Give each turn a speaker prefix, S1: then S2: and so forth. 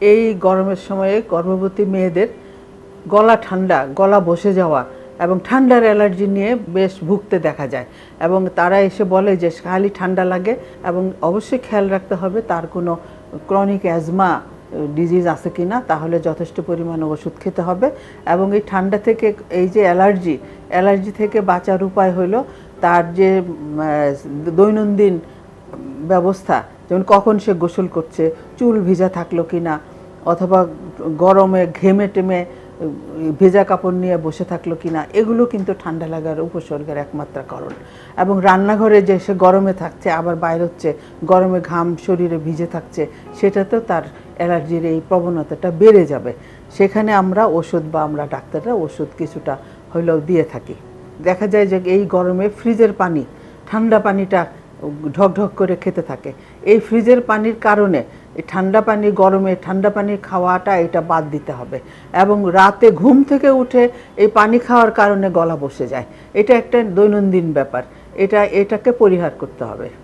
S1: এই গরমের সময়ে গর্ভবতী মেয়েদের গলা ঠান্ডা, গলা বসে যাওয়া এবং ঠান্ডার অ্যালার্জি নিয়ে বেশ ভুগতে দেখা যায় এবং তারা এসে বলে যে খালি ঠান্ডা লাগে এবং অবশ্যই খেয়াল রাখতে হবে তার কোনো ক্রনিক অ্যাজমা ডিজিজ আছে কি না, তাহলে যথেষ্ট পরিমাণে ওষুধ খেতে হবে এবং এই ঠান্ডা থেকে এই যে অ্যালার্জি অ্যালার্জি থেকে বাঁচার উপায় হলো তার যে দৈনন্দিন ব্যবস্থা, যেমন কখন সে গোসল করছে, চুল ভিজা থাকল কি না অথবা গরমে ঘেমে টেমে ভেজা কাপড় নিয়ে বসে থাকল কি না এগুলো কিন্তু ঠান্ডা লাগার উপসর্গের একমাত্র কারণ। এবং রান্নাঘরে যে সে গরমে থাকছে, আবার বাইরে হচ্ছে গরমে ঘাম শরীরে ভিজে থাকছে, সেটাতেও তার অ্যালার্জির এই প্রবণতাটা বেড়ে যাবে। সেখানে আমরা ওষুধ বা আমরা ডাক্তাররা ওষুধ কিছুটা হইলেও দিয়ে থাকি। দেখা যায় যে এই গরমে ফ্রিজের পানি, ঠান্ডা পানিটা ঢকঢক করে খেতে থাকে। এই ফ্রিজের পানির কারণে এই ঠান্ডা পানি, গরমে ঠান্ডা পানি খাওয়াটা এটা বাদ দিতে হবে এবং রাতে ঘুম থেকে উঠে এই পানি খাওয়ার কারণে গলা বসে যায়। এটা একটা দৈনন্দিন ব্যাপার। এটা, এটাকে পরিহার করতে হবে।